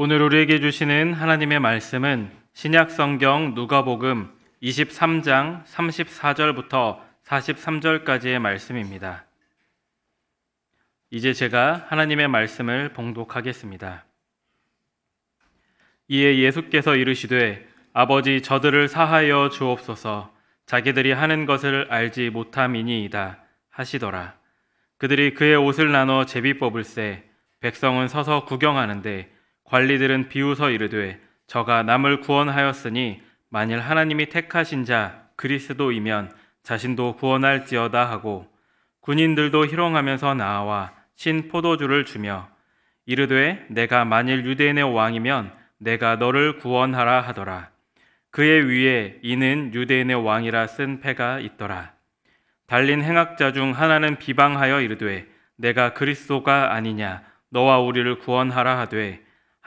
오늘 우리에게 주시는 하나님의 말씀은 신약 성경 누가복음 23장 34절부터 43절까지의 말씀입니다. 이제 제가 하나님의 말씀을 봉독하겠습니다. 이에 예수께서 이르시되 아버지 저들을 사하여 주옵소서 자기들이 하는 것을 알지 못함이니이다 하시더라. 그들이 그의 옷을 나눠 제비 뽑을세 백성은 서서 구경하는데 관리들은 비웃어 이르되 저가 남을 구원하였으니 만일 하나님이 택하신 자 그리스도이면 자신도 구원할지어다 하고 군인들도 희롱하면서 나와 신 포도주를 주며 이르되 내가 만일 유대인의 왕이면 내가 너를 구원하라 하더라. 그의 위에 이는 유대인의 왕이라 쓴 패가 있더라. 달린 행악자 중 하나는 비방하여 이르되 내가 그리스도가 아니냐. 너와 우리를 구원하라 하되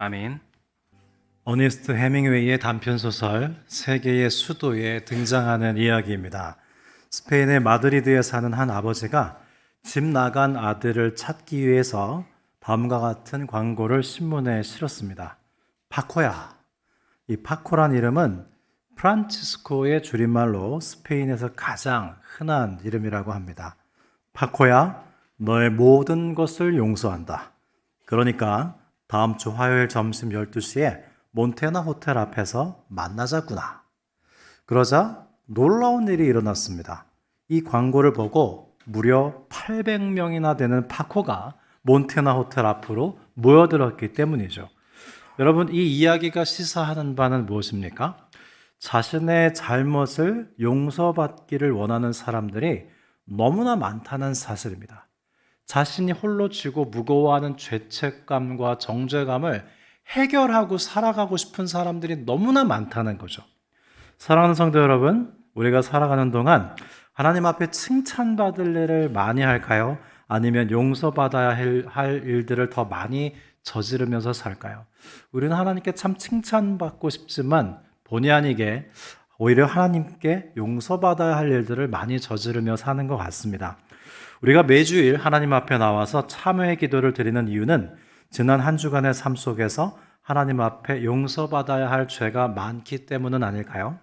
아멘. 어니스트 해밍웨이의 단편 소설 세계의 수도에 등장하는 이야기입니다. 스페인의 마드리드에 사는 한 아버지가 집 나간 아들을 찾기 위해서 다음과 같은 광고를 신문에 실었습니다. 파코야. 이 파코란 이름은 프란치스코의 줄임말로 스페인에서 가장 흔한 이름이라고 합니다. 파코야, 너의 모든 것을 용서한다. 그러니까 다음 주 화요일 점심 12시에 몬테나 호텔 앞에서 만나자꾸나. 그러자 놀라운 일이 일어났습니다. 이 광고를 보고 무려 800명이나 되는 파코가 몬테나 호텔 앞으로 모여들었기 때문이죠. 여러분, 이 이야기가 시사하는 바는 무엇입니까? 자신의 잘못을 용서받기를 원하는 사람들이 너무나 많다는 사실입니다. 자신이 홀로 쥐고 무거워하는 죄책감과 정죄감을 해결하고 살아가고 싶은 사람들이 너무나 많다는 거죠. 사랑하는 성도 여러분, 우리가 살아가는 동안 하나님 앞에 칭찬받을 일을 많이 할까요? 아니면 용서받아야 할 일들을 더 많이 저지르면서 살까요? 우리는 하나님께 참 칭찬받고 싶지만 본의 아니게 오히려 하나님께 용서받아야 할 일들을 많이 저지르며 사는 것 같습니다. 우리가 매주일 하나님 앞에 나와서 참회의 기도를 드리는 이유는 지난 한 주간의 삶 속에서 하나님 앞에 용서받아야 할 죄가 많기 때문은 아닐까요?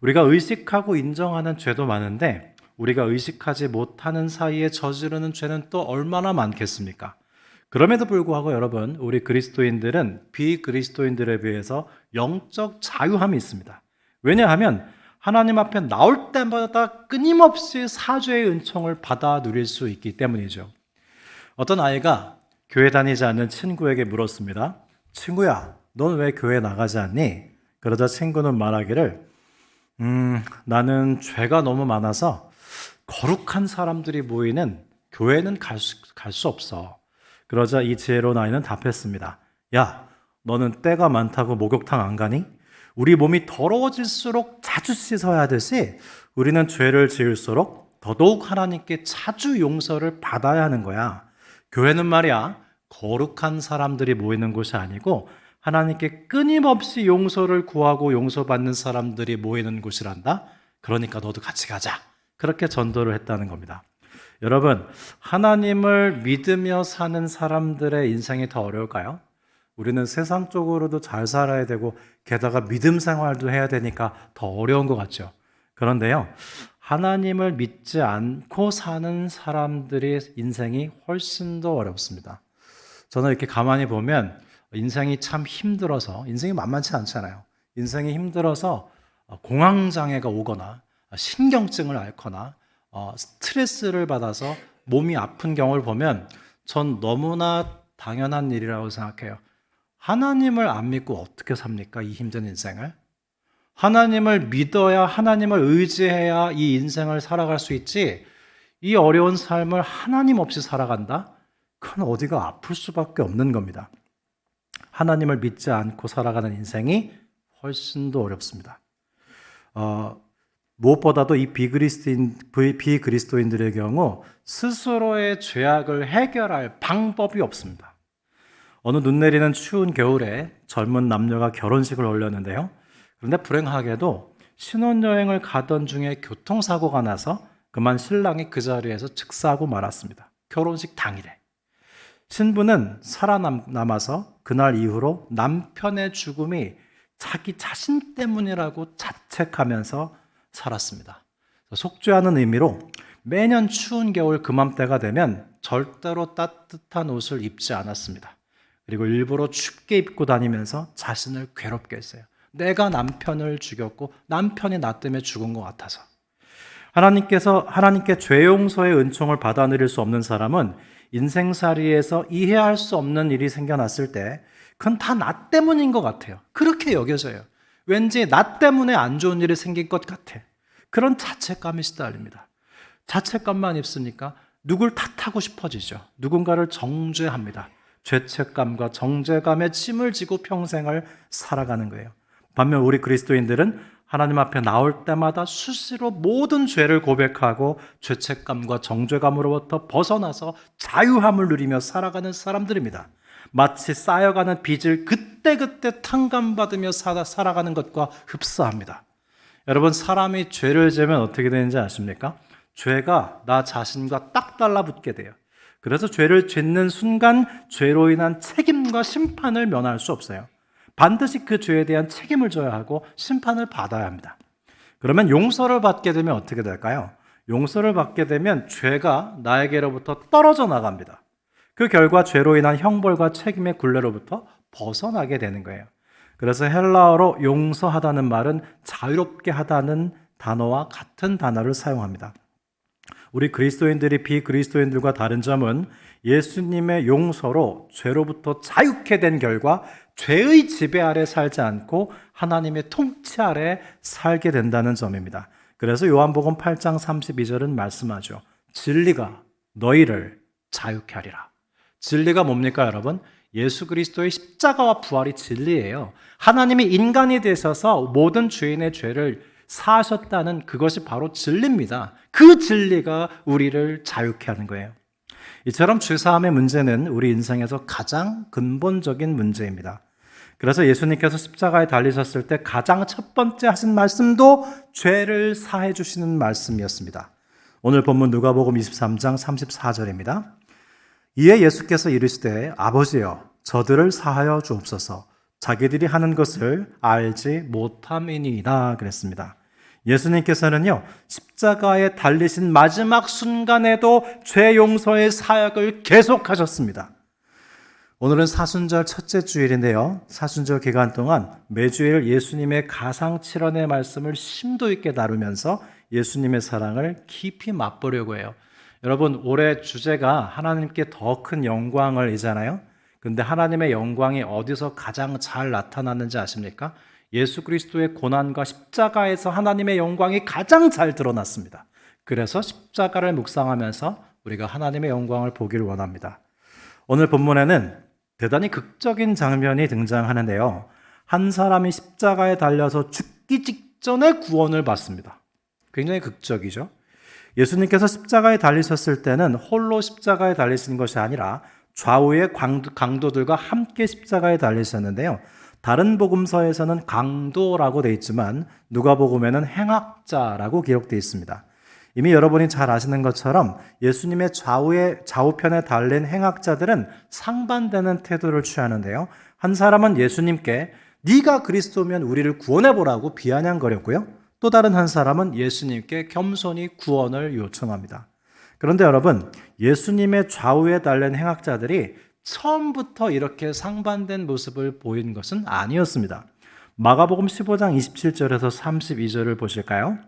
우리가 의식하고 인정하는 죄도 많은데 우리가 의식하지 못하는 사이에 저지르는 죄는 또 얼마나 많겠습니까? 그럼에도 불구하고 여러분, 우리 그리스도인들은 비그리스도인들에 비해서 영적 자유함이 있습니다. 왜냐하면 하나님 앞에 나올 때마다 끊임없이 사죄의 은총을 받아 누릴 수 있기 때문이죠. 어떤 아이가 교회 다니지 않는 친구에게 물었습니다. 친구야, 넌 왜 교회 나가지 않니? 그러자 친구는 말하기를, 음, 나는 죄가 너무 많아서 거룩한 사람들이 모이는 교회는 갈 수, 갈 수 없어. 그러자 이 지혜로운 아이는 답했습니다. 야, 너는 때가 많다고 목욕탕 안 가니? 우리 몸이 더러워질수록 자주 씻어야 하듯이 우리는 죄를 지을수록 더더욱 하나님께 자주 용서를 받아야 하는 거야. 교회는 말이야, 거룩한 사람들이 모이는 곳이 아니고 하나님께 끊임없이 용서를 구하고 용서받는 사람들이 모이는 곳이란다. 그러니까 너도 같이 가자. 그렇게 전도를 했다는 겁니다. 여러분, 하나님을 믿으며 사는 사람들의 인생이 더 어려울까요? 우리는 세상적으로도 잘 살아야 되고 게다가 믿음 생활도 해야 되니까 더 어려운 것 같죠. 그런데요, 하나님을 믿지 않고 사는 사람들의 인생이 훨씬 더 어렵습니다. 저는 이렇게 가만히 보면 인생이 참 힘들어서, 인생이 만만치 않잖아요. 인생이 힘들어서 공황 장애가 오거나 신경증을 앓거나 어, 스트레스를 받아서 몸이 아픈 경우를 보면 전 너무나 당연한 일이라고 생각해요. 하나님을 안 믿고 어떻게 삽니까? 이 힘든 인생을? 하나님을 믿어야 하나님을 의지해야 이 인생을 살아갈 수 있지. 이 어려운 삶을 하나님 없이 살아간다? 그건 어디가 아플 수밖에 없는 겁니다. 하나님을 믿지 않고 살아가는 인생이 훨씬 더 어렵습니다. 어, 무엇보다도 이 비그리스도인, 비- 비그리스도인들의 경우 스스로의 죄악을 해결할 방법이 없습니다. 어느 눈 내리는 추운 겨울에 젊은 남녀가 결혼식을 올렸는데요. 그런데 불행하게도 신혼여행을 가던 중에 교통사고가 나서 그만 신랑이 그 자리에서 즉사하고 말았습니다. 결혼식 당일에. 신부는 살아남아서 그날 이후로 남편의 죽음이 자기 자신 때문이라고 자책하면서 살았습니다. 속죄하는 의미로 매년 추운 겨울 그맘때가 되면 절대로 따뜻한 옷을 입지 않았습니다. 그리고 일부러 춥게 입고 다니면서 자신을 괴롭게 했어요. 내가 남편을 죽였고 남편이 나 때문에 죽은 것 같아서. 하나님께서 하나님께 죄 용서의 은총을 받아 누릴 수 없는 사람은 인생살이에서 이해할 수 없는 일이 생겨났을 때 그건 다 나 때문인 것 같아요. 그렇게 여겨져요. 왠지 나 때문에 안 좋은 일이 생긴 것 같아. 그런 자책감에 시달립니다. 자책감만 있으니까 누굴 탓하고 싶어지죠. 누군가를 정죄합니다. 죄책감과 정죄감에 침을 지고 평생을 살아가는 거예요. 반면 우리 그리스도인들은 하나님 앞에 나올 때마다 수시로 모든 죄를 고백하고 죄책감과 정죄감으로부터 벗어나서 자유함을 누리며 살아가는 사람들입니다. 마치 쌓여가는 빚을 그때그때 탕감받으며 살아, 살아가는 것과 흡사합니다. 여러분, 사람이 죄를 지으면 어떻게 되는지 아십니까? 죄가 나 자신과 딱 달라붙게 돼요. 그래서 죄를 짓는 순간 죄로 인한 책임과 심판을 면할 수 없어요. 반드시 그 죄에 대한 책임을 져야 하고 심판을 받아야 합니다. 그러면 용서를 받게 되면 어떻게 될까요? 용서를 받게 되면 죄가 나에게로부터 떨어져 나갑니다. 그 결과 죄로 인한 형벌과 책임의 굴레로부터 벗어나게 되는 거예요. 그래서 헬라어로 용서하다는 말은 자유롭게 하다는 단어와 같은 단어를 사용합니다. 우리 그리스도인들이 비그리스도인들과 다른 점은 예수님의 용서로 죄로부터 자유케 된 결과 죄의 지배 아래 살지 않고 하나님의 통치 아래 살게 된다는 점입니다. 그래서 요한복음 8장 32절은 말씀하죠. 진리가 너희를 자유케 하리라. 진리가 뭡니까, 여러분? 예수 그리스도의 십자가와 부활이 진리예요. 하나님이 인간이 되셔서 모든 죄인의 죄를 사하셨다는 그것이 바로 진리입니다. 그 진리가 우리를 자유케 하는 거예요. 이처럼 죄사함의 문제는 우리 인생에서 가장 근본적인 문제입니다. 그래서 예수님께서 십자가에 달리셨을 때 가장 첫 번째 하신 말씀도 죄를 사해 주시는 말씀이었습니다. 오늘 본문 누가복음 23장 34절입니다. 이에 예수께서 이르시되 아버지여 저들을 사하여 주옵소서 자기들이 하는 것을 알지 못함이니이다 그랬습니다. 예수님께서는요 십자가에 달리신 마지막 순간에도 죄 용서의 사역을 계속하셨습니다. 오늘은 사순절 첫째 주일인데요. 사순절 기간 동안 매주일 예수님의 가상 7원의 말씀을 심도 있게 다루면서 예수님의 사랑을 깊이 맛보려고 해요. 여러분, 올해 주제가 하나님께 더 큰 영광을이잖아요. 근데 하나님의 영광이 어디서 가장 잘 나타나는지 아십니까? 예수 그리스도의 고난과 십자가에서 하나님의 영광이 가장 잘 드러났습니다. 그래서 십자가를 묵상하면서 우리가 하나님의 영광을 보기를 원합니다. 오늘 본문에는 대단히 극적인 장면이 등장하는데요. 한 사람이 십자가에 달려서 죽기 직전에 구원을 받습니다. 굉장히 극적이죠. 예수님께서 십자가에 달리셨을 때는 홀로 십자가에 달리신 것이 아니라 좌우의 강도들과 함께 십자가에 달리셨는데요. 다른 복음서에서는 강도라고 되어 있지만 누가복음에는 행악자라고 기록되어 있습니다. 이미 여러분이 잘 아시는 것처럼 예수님의 좌우에 좌우편에 달린 행악자들은 상반되는 태도를 취하는데요. 한 사람은 예수님께 네가 그리스도면 우리를 구원해 보라고 비아냥거렸고요. 또 다른 한 사람은 예수님께 겸손히 구원을 요청합니다. 그런데 여러분, 예수님의 좌우에 달린 행악자들이 처음부터 이렇게 상반된 모습을 보인 것은 아니었습니다. 마가복음 15장 27절에서 32절을 보실까요?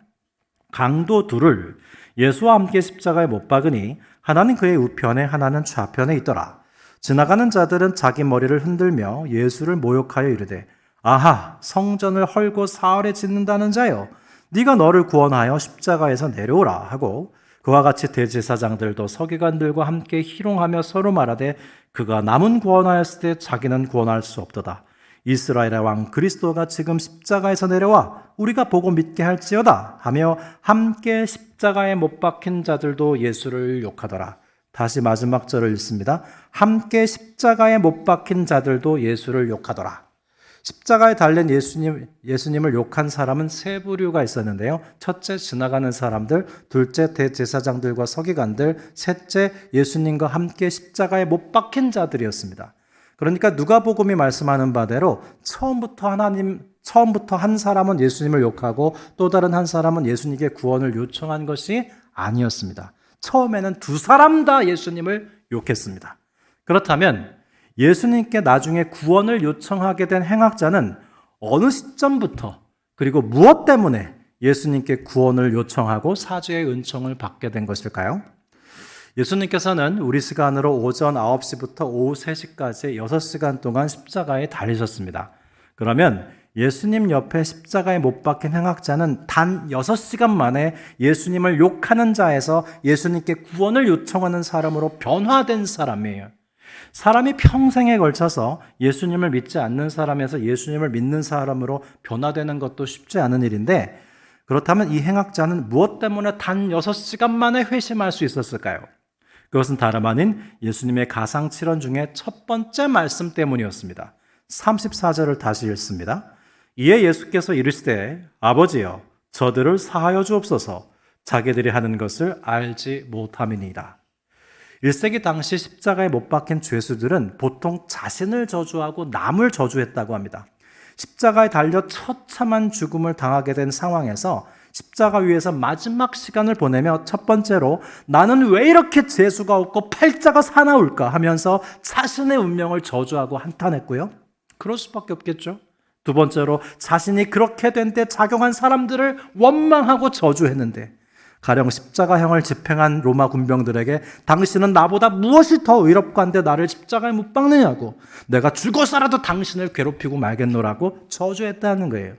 강도 둘을 예수와 함께 십자가에 못 박으니 하나는 그의 우편에 하나는 좌편에 있더라. 지나가는 자들은 자기 머리를 흔들며 예수를 모욕하여 이르되 아하 성전을 헐고 사흘에 짓는다는 자여 네가 너를 구원하여 십자가에서 내려오라 하고 그와 같이 대제사장들도 서기관들과 함께 희롱하며 서로 말하되 그가 남은 구원하였을 때 자기는 구원할 수 없도다. 이스라엘의 왕 그리스도가 지금 십자가에서 내려와 우리가 보고 믿게 할지어다 하며 함께 십자가에 못 박힌 자들도 예수를 욕하더라. 다시 마지막 절을 읽습니다. 함께 십자가에 못 박힌 자들도 예수를 욕하더라. 십자가에 달린 예수님, 예수님을 욕한 사람은 세 부류가 있었는데요. 첫째, 지나가는 사람들. 둘째, 대제사장들과 서기관들. 셋째, 예수님과 함께 십자가에 못 박힌 자들이었습니다. 그러니까 누가복음이 말씀하는 바대로 처음부터 하나님, 처음부터 한 사람은 예수님을 욕하고 또 다른 한 사람은 예수님께 구원을 요청한 것이 아니었습니다. 처음에는 두 사람 다 예수님을 욕했습니다. 그렇다면 예수님께 나중에 구원을 요청하게 된 행악자는 어느 시점부터 그리고 무엇 때문에 예수님께 구원을 요청하고 사죄의 은총을 받게 된 것일까요? 예수님께서는 우리 시간으로 오전 9시부터 오후 3시까지 6시간 동안 십자가에 달리셨습니다. 그러면 예수님 옆에 십자가에 못 박힌 행악자는 단 6시간 만에 예수님을 욕하는 자에서 예수님께 구원을 요청하는 사람으로 변화된 사람이에요. 사람이 평생에 걸쳐서 예수님을 믿지 않는 사람에서 예수님을 믿는 사람으로 변화되는 것도 쉽지 않은 일인데 그렇다면 이 행악자는 무엇 때문에 단 6시간 만에 회심할 수 있었을까요? 그것은 다름 아닌 예수님의 가상칠언 중에 첫 번째 말씀 때문이었습니다. 34절을 다시 읽습니다. 이에 예수께서 이르시되 아버지여 저들을 사하여 주옵소서 자기들이 하는 것을 알지 못함이니이다. 1세기 당시 십자가에 못 박힌 죄수들은 보통 자신을 저주하고 남을 저주했다고 합니다. 십자가에 달려 처참한 죽음을 당하게 된 상황에서 십자가 위에서 마지막 시간을 보내며 첫 번째로 나는 왜 이렇게 재수가 없고 팔자가 사나울까 하면서 자신의 운명을 저주하고 한탄했고요. 그럴 수밖에 없겠죠. 두 번째로 자신이 그렇게 된 때 작용한 사람들을 원망하고 저주했는데 가령 십자가형을 집행한 로마 군병들에게 당신은 나보다 무엇이 더 의롭고 한데 나를 십자가에 못 박느냐고 내가 죽어서라도 당신을 괴롭히고 말겠노라고 저주했다는 거예요.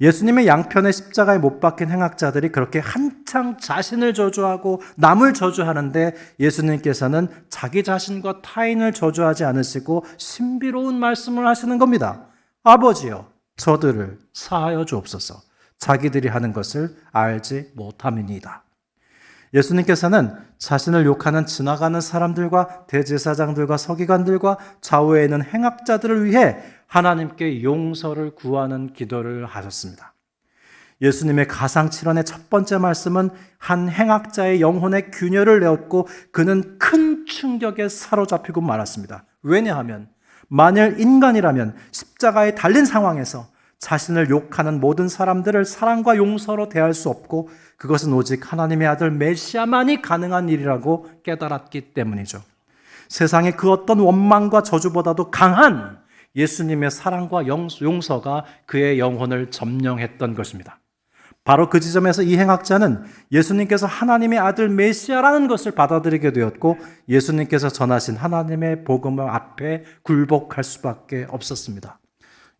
예수님의 양편에 십자가에 못 박힌 행악자들이 그렇게 한창 자신을 저주하고 남을 저주하는데 예수님께서는 자기 자신과 타인을 저주하지 않으시고 신비로운 말씀을 하시는 겁니다. 아버지여, 저들을 사하여 주옵소서. 자기들이 하는 것을 알지 못함이니이다. 예수님께서는 자신을 욕하는 지나가는 사람들과 대제사장들과 서기관들과 좌우에 있는 행악자들을 위해 하나님께 용서를 구하는 기도를 하셨습니다. 예수님의 가상칠언의 첫 번째 말씀은 한 행악자의 영혼의 균열을 내었고 그는 큰 충격에 사로잡히고 말았습니다. 왜냐하면 만일 인간이라면 십자가에 달린 상황에서 자신을 욕하는 모든 사람들을 사랑과 용서로 대할 수 없고 그것은 오직 하나님의 아들 메시아만이 가능한 일이라고 깨달았기 때문이죠. 세상의 그 어떤 원망과 저주보다도 강한 예수님의 사랑과 용서가 그의 영혼을 점령했던 것입니다. 바로 그 지점에서 이 행악자는 예수님께서 하나님의 아들 메시아라는 것을 받아들이게 되었고 예수님께서 전하신 하나님의 복음을 앞에 굴복할 수밖에 없었습니다.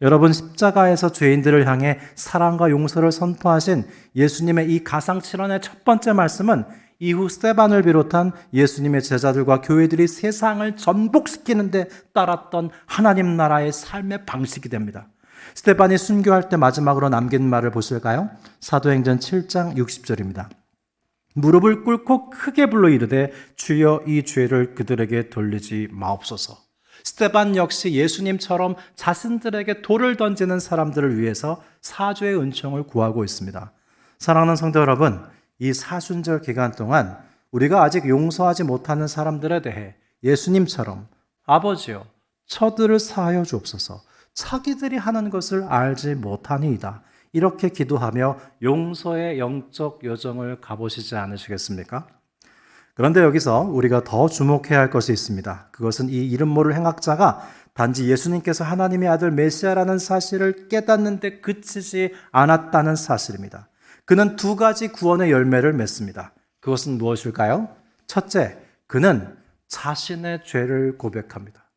여러분 십자가에서 죄인들을 향해 사랑과 용서를 선포하신 예수님의 이 가상칠언의 첫 번째 말씀은 이후 스테반을 비롯한 예수님의 제자들과 교회들이 세상을 전복시키는데 따랐던 하나님 나라의 삶의 방식이 됩니다. 스테반이 순교할 때 마지막으로 남긴 말을 보실까요? 사도행전 7장 60절입니다. 무릎을 꿇고 크게 불러 이르되 주여 이 죄를 그들에게 돌리지 마옵소서. 스테반 역시 예수님처럼 자신들에게 돌을 던지는 사람들을 위해서 사죄의 은총을 구하고 있습니다. 사랑하는 성도 여러분, 이 사순절 기간 동안 우리가 아직 용서하지 못하는 사람들에 대해 예수님처럼 아버지요, 저들을 사하여 주옵소서. 자기들이 하는 것을 알지 못하니이다. 이렇게 기도하며 용서의 영적 여정을 가보시지 않으시겠습니까? 그런데 여기서 우리가 더 주목해야 할 것이 있습니다. 그것은 이 이름 모를 행악자가 단지 예수님께서 하나님의 아들 메시아라는 사실을 깨닫는데 그치지 않았다는 사실입니다. 그는 두 가지 구원의 열매를 맺습니다. 그것은 무엇일까요? 첫째, 그는 자신의 죄를 고백합니다.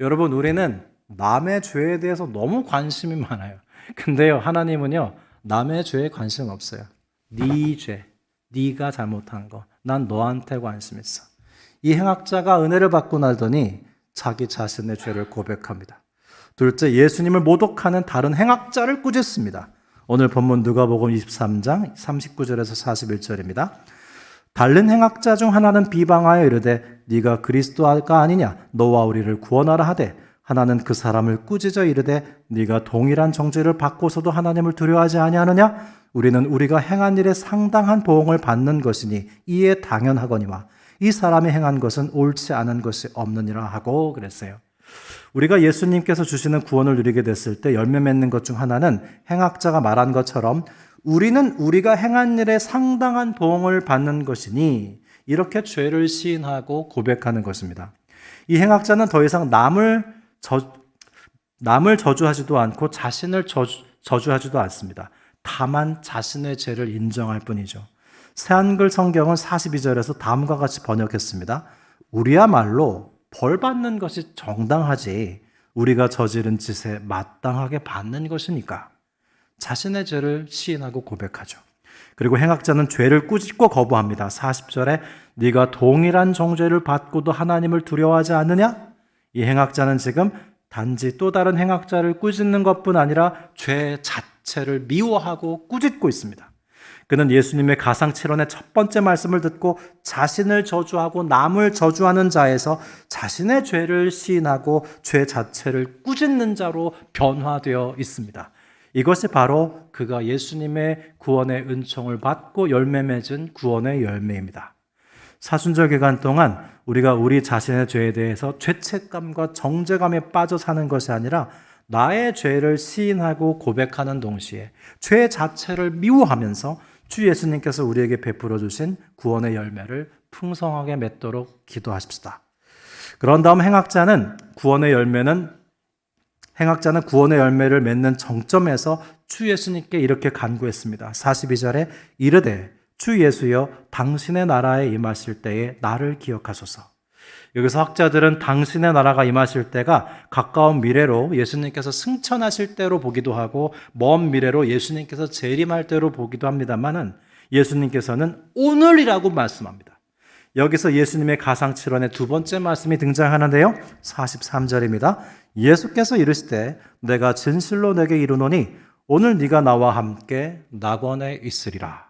여러분, 우리는 남의 죄에 대해서 너무 관심이 많아요. 근데요, 하나님은요, 남의 죄에 관심 없어요. 네 죄, 네가 잘못한 거, 난 너한테 관심 있어. 이 행악자가 은혜를 받고 나더니 자기 자신의 죄를 고백합니다. 둘째, 예수님을 모독하는 다른 행악자를 꾸짖습니다. 오늘 본문 누가복음 23장 39절에서 41절입니다. 다른 행악자 중 하나는 비방하여 이르되 네가 그리스도가 아니냐 너와 우리를 구원하라 하되 하나는 그 사람을 꾸짖어 이르되 네가 동일한 정죄를 받고서도 하나님을 두려워하지 아니하느냐 우리는 우리가 행한 일에 상당한 보응을 받는 것이니 이에 당연하거니와 이 사람이 행한 것은 옳지 않은 것이 없느니라 하고 그랬어요. 우리가 예수님께서 주시는 구원을 누리게 됐을 때 열매 맺는 것 중 하나는 행악자가 말한 것처럼 우리는 우리가 행한 일에 상당한 보응을 받는 것이니 이렇게 죄를 시인하고 고백하는 것입니다. 이 행악자는 더 이상 남을 저, 남을 저주하지도 않고 자신을 저주, 저주하지도 않습니다. 다만 자신의 죄를 인정할 뿐이죠. 새한글 성경은 42절에서 다음과 같이 번역했습니다. 우리야말로 벌 받는 것이 정당하지 우리가 저지른 짓에 마땅하게 받는 것이니까 자신의 죄를 시인하고 고백하죠. 그리고 행악자는 죄를 꾸짖고 거부합니다. 40절에 네가 동일한 정죄를 받고도 하나님을 두려워하지 않느냐? 이 행악자는 지금 단지 또 다른 행악자를 꾸짖는 것뿐 아니라 죄 자체 를 미워하고 꾸짖고 있습니다. 그는 예수님의 가상칠언의 첫 번째 말씀을 듣고 자신을 저주하고 남을 저주하는 자에서 자신의 죄를 시인하고 죄 자체를 꾸짖는 자로 변화되어 있습니다. 이것이 바로 그가 예수님의 구원의 은총을 받고 열매 맺은 구원의 열매입니다. 사순절 기간 동안 우리가 우리 자신의 죄에 대해서 죄책감과 정죄감에 빠져 사는 것이 아니라 나의 죄를 시인하고 고백하는 동시에 죄 자체를 미워하면서 주 예수님께서 우리에게 베풀어 주신 구원의 열매를 풍성하게 맺도록 기도하십시다. 그런 다음 행악자는 구원의 열매는 행악자는 구원의 열매를 맺는 정점에서 주 예수님께 이렇게 간구했습니다. 42절에 이르되 주 예수여 당신의 나라에 임하실 때에 나를 기억하소서. 여기서 학자들은 당신의 나라가 임하실 때가 가까운 미래로 예수님께서 승천하실 때로 보기도 하고 먼 미래로 예수님께서 재림할 때로 보기도 합니다만은 예수님께서는 오늘이라고 말씀합니다. 여기서 예수님의 가상칠언의 두 번째 말씀이 등장하는데요. 43절입니다. 예수께서 이르시되 내가 진실로 내게 이르노니 오늘 네가 나와 함께 낙원에 있으리라.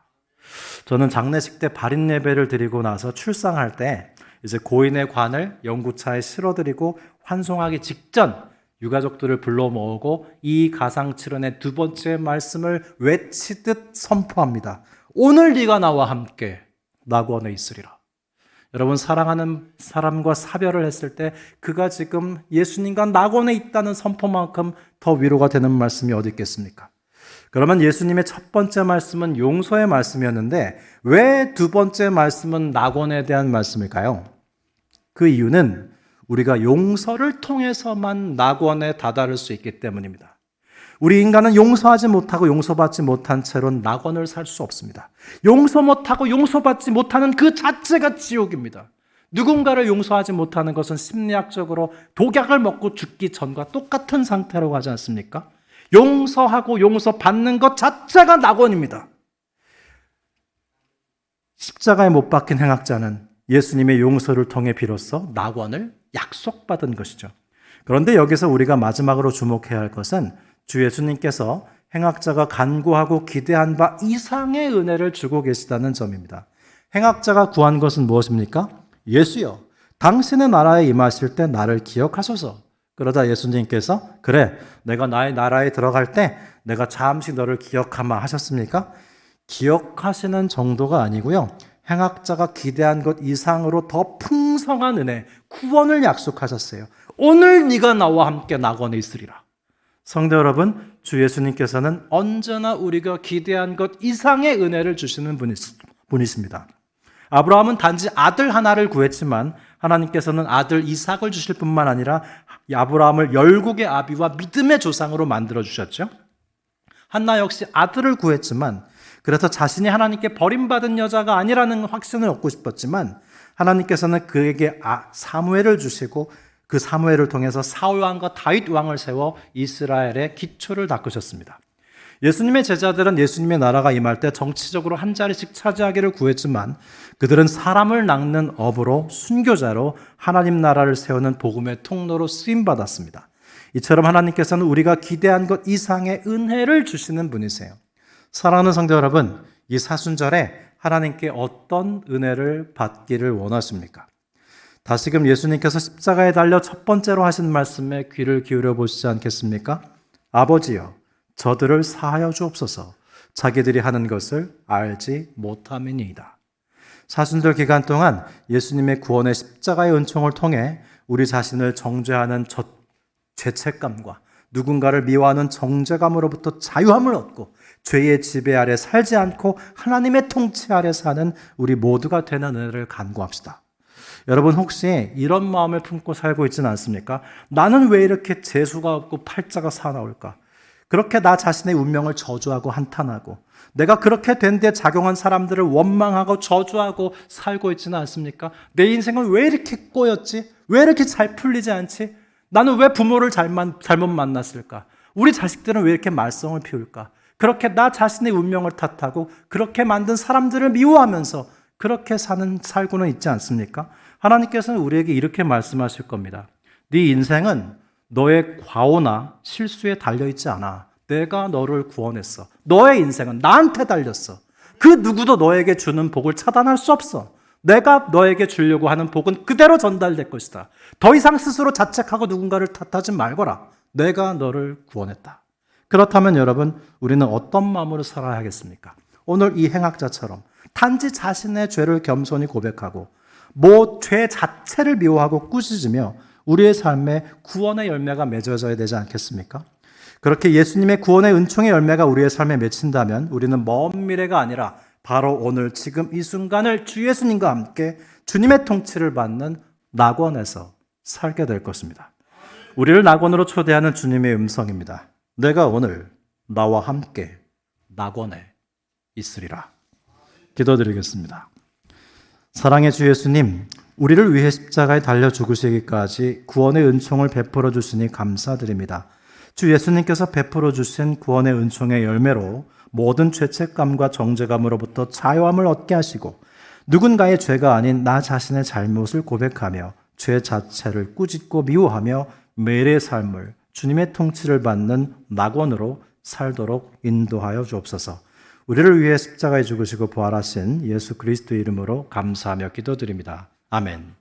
저는 장례식 때 발인 예배를 드리고 나서 출상할 때 이제 고인의 관을 영구차에 실어드리고 환송하기 직전 유가족들을 불러 모으고 이 가상 칠언의 두 번째 말씀을 외치듯 선포합니다. 오늘 네가 나와 함께 낙원에 있으리라. 여러분 사랑하는 사람과 사별을 했을 때 그가 지금 예수님과 낙원에 있다는 선포만큼 더 위로가 되는 말씀이 어디 있겠습니까? 그러면 예수님의 첫 번째 말씀은 용서의 말씀이었는데 왜 두 번째 말씀은 낙원에 대한 말씀일까요? 그 이유는 우리가 용서를 통해서만 낙원에 다다를 수 있기 때문입니다. 우리 인간은 용서하지 못하고 용서받지 못한 채로 낙원을 살 수 없습니다. 용서 못하고 용서받지 못하는 그 자체가 지옥입니다. 누군가를 용서하지 못하는 것은 심리학적으로 독약을 먹고 죽기 전과 똑같은 상태라고 하지 않습니까? 용서하고 용서받는 것 자체가 낙원입니다. 십자가에 못 박힌 행악자는 예수님의 용서를 통해 비로소 낙원을 약속받은 것이죠. 그런데 여기서 우리가 마지막으로 주목해야 할 것은 주 예수님께서 행악자가 간구하고 기대한 바 이상의 은혜를 주고 계시다는 점입니다. 행악자가 구한 것은 무엇입니까? 예수여, 당신의 나라에 임하실 때 나를 기억하소서. 그러자 예수님께서 그래, 내가 나의 나라에 들어갈 때 내가 잠시 너를 기억하마 하셨습니까? 기억하시는 정도가 아니고요. 행악자가 기대한 것 이상으로 더 풍성한 은혜, 구원을 약속하셨어요. 오늘 네가 나와 함께 낙원에 있으리라. 성도 여러분, 주 예수님께서는 언제나 우리가 기대한 것 이상의 은혜를 주시는 분이십니다. 아브라함은 단지 아들 하나를 구했지만 하나님께서는 아들 이삭을 주실 뿐만 아니라 아브라함을 열국의 아비와 믿음의 조상으로 만들어 주셨죠. 한나 역시 아들을 구했지만 그래서 자신이 하나님께 버림받은 여자가 아니라는 확신을 얻고 싶었지만 하나님께서는 그에게 아, 사무엘을 주시고 그 사무엘을 통해서 사울 왕과 다윗 왕을 세워 이스라엘의 기초를 닦으셨습니다. 예수님의 제자들은 예수님의 나라가 임할 때 정치적으로 한 자리씩 차지하기를 구했지만 그들은 사람을 낚는 업으로 순교자로 하나님 나라를 세우는 복음의 통로로 쓰임 받았습니다. 이처럼 하나님께서는 우리가 기대한 것 이상의 은혜를 주시는 분이세요. 사랑하는 성도 여러분, 이 사순절에 하나님께 어떤 은혜를 받기를 원하십니까? 다시금 예수님께서 십자가에 달려 첫 번째로 하신 말씀에 귀를 기울여 보시지 않겠습니까? 아버지여, 저들을 사하여 주옵소서. 자기들이 하는 것을 알지 못함이니이다. 사순절 기간 동안 예수님의 구원의 십자가의 은총을 통해 우리 자신을 정죄하는 저 죄책감과 누군가를 미워하는 정죄감으로부터 자유함을 얻고 죄의 지배 아래 살지 않고 하나님의 통치 아래 사는 우리 모두가 되는 은혜를 간구합시다. 여러분 혹시 이런 마음을 품고 살고 있지는 않습니까? 나는 왜 이렇게 재수가 없고 팔자가 사나울까? 그렇게 나 자신의 운명을 저주하고 한탄하고 내가 그렇게 된 데 작용한 사람들을 원망하고 저주하고 살고 있지는 않습니까? 내 인생은 왜 이렇게 꼬였지? 왜 이렇게 잘 풀리지 않지? 나는 왜 부모를 잘못 만났을까? 우리 자식들은 왜 이렇게 말썽을 피울까? 그렇게 나 자신의 운명을 탓하고 그렇게 만든 사람들을 미워하면서 그렇게 사는 살고는 있지 않습니까? 하나님께서는 우리에게 이렇게 말씀하실 겁니다. 네 인생은 너의 과오나 실수에 달려 있지 않아. 내가 너를 구원했어. 너의 인생은 나한테 달렸어. 그 누구도 너에게 주는 복을 차단할 수 없어. 내가 너에게 주려고 하는 복은 그대로 전달될 것이다. 더 이상 스스로 자책하고 누군가를 탓하지 말거라. 내가 너를 구원했다. 그렇다면 여러분, 우리는 어떤 마음으로 살아야 하겠습니까? 오늘 이 행악자처럼 단지 자신의 죄를 겸손히 고백하고 뭐 죄 자체를 미워하고 꾸짖으며 우리의 삶에 구원의 열매가 맺어져야 되지 않겠습니까? 그렇게 예수님의 구원의 은총의 열매가 우리의 삶에 맺힌다면 우리는 먼 미래가 아니라 바로 오늘 지금 이 순간을 주 예수님과 함께 주님의 통치를 받는 낙원에서 살게 될 것입니다. 우리를 낙원으로 초대하는 주님의 음성입니다. 내가 오늘 나와 함께 낙원에 있으리라. 기도드리겠습니다. 사랑의 주 예수님, 우리를 위해 십자가에 달려 죽으시기까지 구원의 은총을 베풀어 주시니 감사드립니다. 주 예수님께서 베풀어 주신 구원의 은총의 열매로 모든 죄책감과 정죄감으로부터 자유함을 얻게 하시고 누군가의 죄가 아닌 나 자신의 잘못을 고백하며 죄 자체를 꾸짖고 미워하며 매일의 삶을 주님의 통치를 받는 낙원으로 살도록 인도하여 주옵소서. 우리를 위해 십자가에 죽으시고 부활하신 예수 그리스도 이름으로 감사하며 기도드립니다. 아멘.